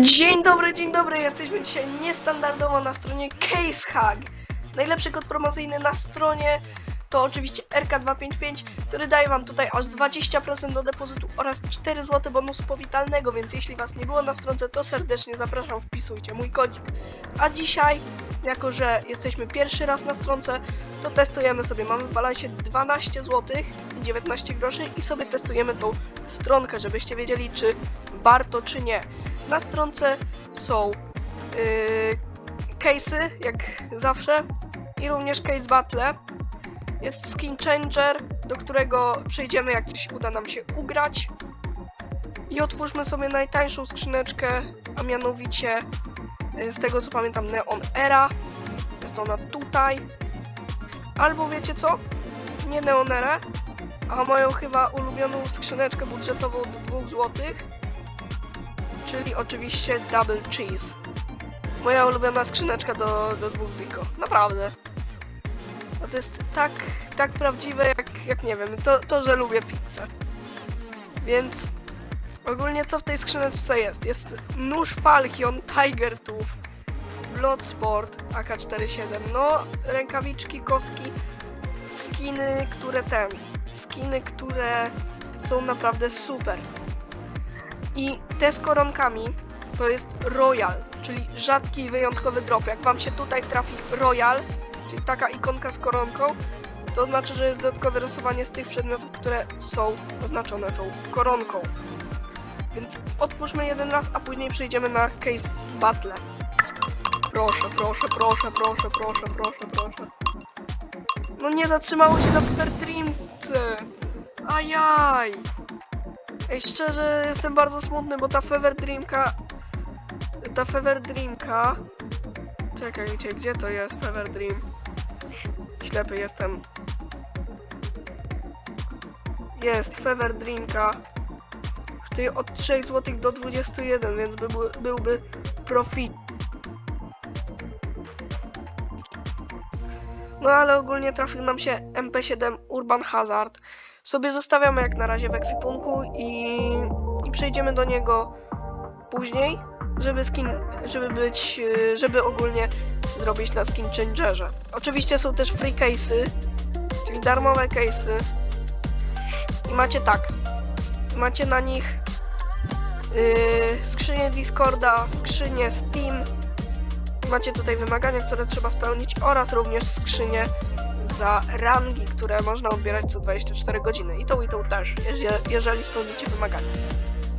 Dzień dobry, dzień dobry, jesteśmy dzisiaj niestandardowo na stronie CaseHug. Najlepszy kod promocyjny na stronie to oczywiście RK255, który daje wam tutaj aż 20% do depozytu oraz 4 zł bonusu powitalnego, więc jeśli was nie było na stronce, to serdecznie zapraszam, wpisujcie mój kodzik. A dzisiaj, jako że jesteśmy pierwszy raz na stronce, to testujemy sobie, mamy w balansie 12 zł i 19 groszy i sobie testujemy tą stronkę, żebyście wiedzieli, czy warto, czy nie. Na stronce są yy, case'y, jak zawsze, i również case battle. Jest skin changer, do którego przejdziemy, jak coś uda nam się ugrać. I otwórzmy sobie najtańszą skrzyneczkę, a mianowicie yy, z tego co pamiętam Neon Era. Jest ona tutaj. Albo wiecie co? Nie Neon Era, a moją chyba ulubioną skrzyneczkę budżetową do 2 złotych czyli oczywiście double cheese. Moja ulubiona skrzyneczka do, do dwóch. Naprawdę. No to jest tak, tak prawdziwe, jak, jak nie wiem, to, to, że lubię pizzę. Więc ogólnie co w tej skrzyneczce jest? Jest nóż Falchion, Tiger Tooth, Bloodsport, AK-47, no rękawiczki, koski, skiny, które ten, skiny, które są naprawdę super. I te z koronkami to jest Royal, czyli rzadki i wyjątkowy drop. Jak wam się tutaj trafi Royal, czyli taka ikonka z koronką, to znaczy, że jest dodatkowe rysowanie z tych przedmiotów, które są oznaczone tą koronką. Więc otwórzmy jeden raz, a później przejdziemy na case battle. Proszę, proszę, proszę, proszę, proszę, proszę, proszę. No nie zatrzymało się na Super Dreamce. Ajaj. Ej, szczerze jestem bardzo smutny, bo ta Fever Dreamka... Ta Fever Dreamka... Czekajcie, gdzie to jest Fever Dream? Ślepy jestem. Jest Fever Dreamka. Kosztuje od 3 zł do 21, więc by, był- byłby profit. No ale ogólnie trafił nam się MP7 Urban Hazard sobie zostawiamy jak na razie w ekwipunku i, i przejdziemy do niego później, żeby skin, żeby być, yy, żeby ogólnie zrobić na skin changerze. Oczywiście są też free case'y, czyli darmowe case'y. I macie tak, macie na nich yy, skrzynię Discorda, skrzynię Steam, macie tutaj wymagania, które trzeba spełnić oraz również skrzynię za rangi, które można odbierać co 24 godziny. I i tą też, jeże- jeżeli spełnicie wymagania.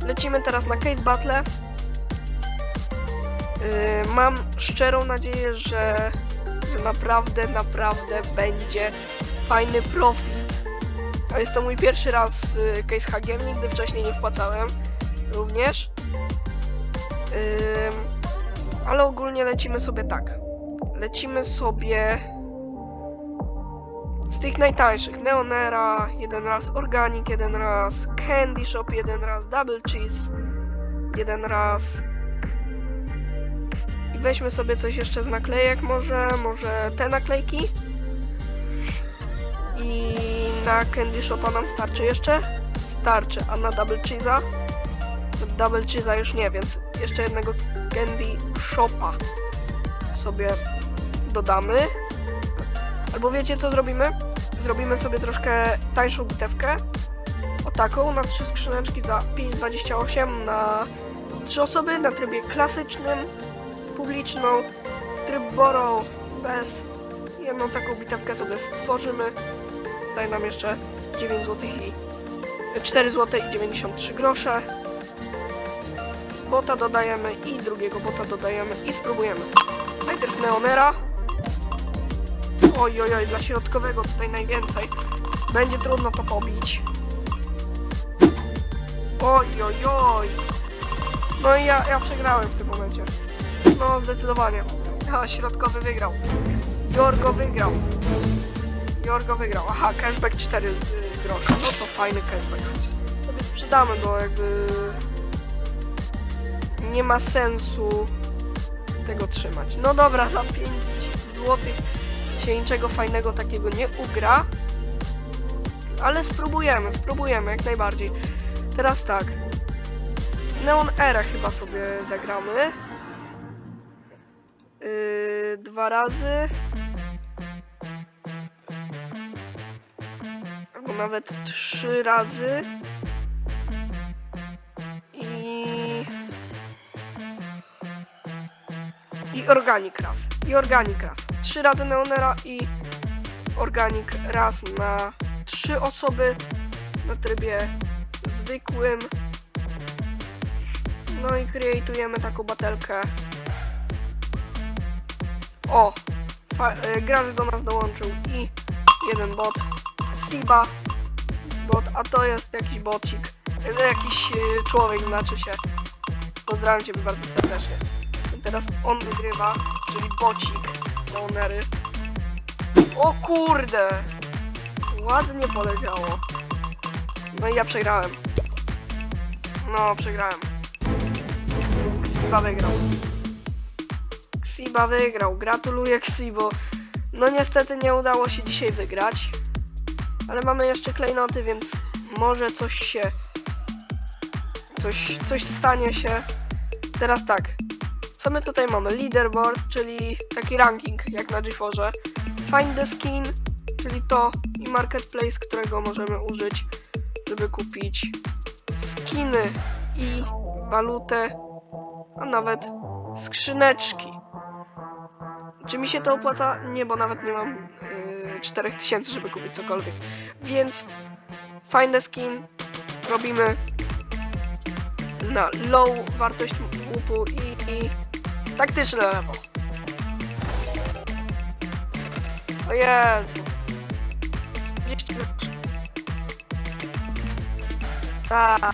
Lecimy teraz na case battle. Yy, mam szczerą nadzieję, że, że naprawdę, naprawdę będzie fajny profit. A jest to mój pierwszy raz z case hagiem, nigdy wcześniej nie wpłacałem również. Yy, ale ogólnie lecimy sobie tak. Lecimy sobie z tych najtańszych Neonera, jeden raz Organic, jeden raz Candy Shop, jeden raz Double Cheese, jeden raz. I weźmy sobie coś jeszcze z naklejek, może, może te naklejki. I na Candy Shopa nam starczy jeszcze? Starczy, a na Double Cheese'a? Double Cheese'a już nie, więc jeszcze jednego Candy Shopa sobie dodamy. Albo wiecie co zrobimy? Zrobimy sobie troszkę tańszą bitewkę. O taką, na trzy skrzyneczki za 5,28 na trzy osoby, na trybie klasycznym, publiczną, tryb Borrow bez. Jedną taką bitewkę sobie stworzymy. Zostaje nam jeszcze 9 zł i 4 zł i 93 grosze. Bota dodajemy i drugiego bota dodajemy i spróbujemy. Najpierw Neonera. Oj, oj, oj, dla środkowego tutaj najwięcej. Będzie trudno to pobić. Oj, oj, oj. No i ja, ja przegrałem w tym momencie. No, zdecydowanie. A, środkowy wygrał. Jorgo wygrał. Jorgo wygrał. Aha, cashback 4 z- y, grosze. No to fajny cashback. Sobie sprzedamy, bo jakby... Nie ma sensu tego trzymać. No dobra, za 5 złotych się niczego fajnego takiego nie ugra. Ale spróbujemy, spróbujemy jak najbardziej. Teraz tak. Neon Era chyba sobie zagramy. Yy, dwa razy. Albo nawet trzy razy. I Organic raz. I Organic raz. Trzy razy Neonera i Organic raz na trzy osoby na trybie zwykłym. No i kreatujemy taką batelkę. O! Y, do nas dołączył i jeden bot. Siba bot, a to jest jakiś bocik. Y, Jakiś y, człowiek znaczy się. Pozdrawiam cię bardzo serdecznie. Teraz on wygrywa, czyli bocik do onery. O kurde! Ładnie poleciało. No i ja przegrałem. No, przegrałem. Ksiba wygrał. Ksiba wygrał. Gratuluję Ksibo. No niestety nie udało się dzisiaj wygrać. Ale mamy jeszcze klejnoty, więc może coś się... Coś, coś stanie się. Teraz tak. My tutaj mamy? Leaderboard, czyli taki ranking jak na GeForce. Find the skin, czyli to i marketplace, którego możemy użyć, żeby kupić skiny i walutę, a nawet skrzyneczki. Czy mi się to opłaca? Nie, bo nawet nie mam yy, 4000, żeby kupić cokolwiek. Więc find the skin robimy na low wartość łupu i, i taktyczne lewo. O Jezu. 30 groszy. A,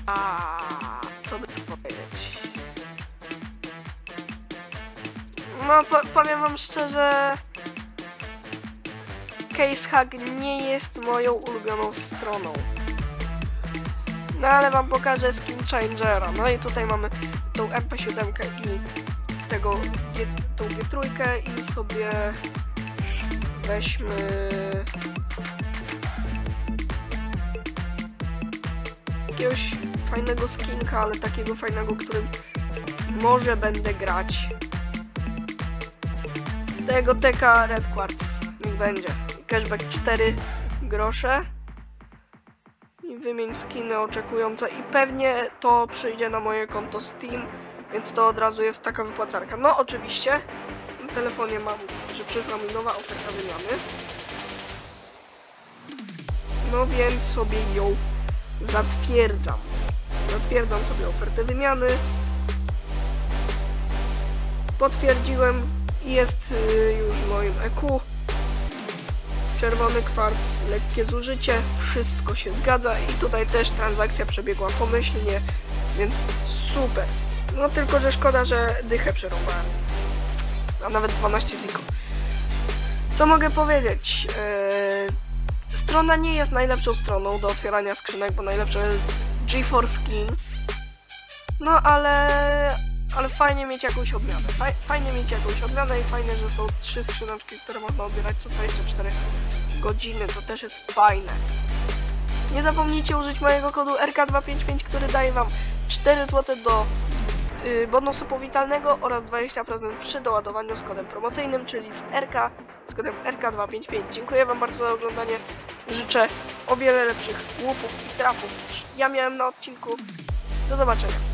co by tu powiedzieć? No, po, powiem wam szczerze, CaseHack nie jest moją ulubioną stroną. No ale wam pokażę skin changera. No i tutaj mamy tą MP7 i tego, tą G3 i sobie weźmy jakiegoś fajnego skinka, ale takiego fajnego, którym może będę grać. Tego TK Red Quartz niech będzie. Cashback 4 grosze. I wymień skiny oczekujące i pewnie to przyjdzie na moje konto Steam, więc to od razu jest taka wypłacarka. No oczywiście, na telefonie mam, że przyszła mi nowa oferta wymiany. No więc sobie ją zatwierdzam. Zatwierdzam sobie ofertę wymiany. Potwierdziłem i jest y, już w moim EQ. Czerwony kwarc, lekkie zużycie, wszystko się zgadza i tutaj też transakcja przebiegła pomyślnie, więc super. No tylko, że szkoda, że dychę przerąbałem. A nawet 12 ziko. Co mogę powiedzieć? Eee, strona nie jest najlepszą stroną do otwierania skrzynek, bo najlepsze jest GeForce Skins. No ale, ale fajnie mieć jakąś odmianę. Faj, fajnie mieć jakąś odmianę i fajne, że są trzy skrzyneczki, które można odbierać co 24 godziny. To też jest fajne. Nie zapomnijcie użyć mojego kodu RK255, który daje wam 4 zł do bonusu powitalnego oraz 20% przy doładowaniu z kodem promocyjnym, czyli z RK z kodem RK255. Dziękuję Wam bardzo za oglądanie. Życzę o wiele lepszych łupów i trafów niż ja miałem na odcinku. Do zobaczenia.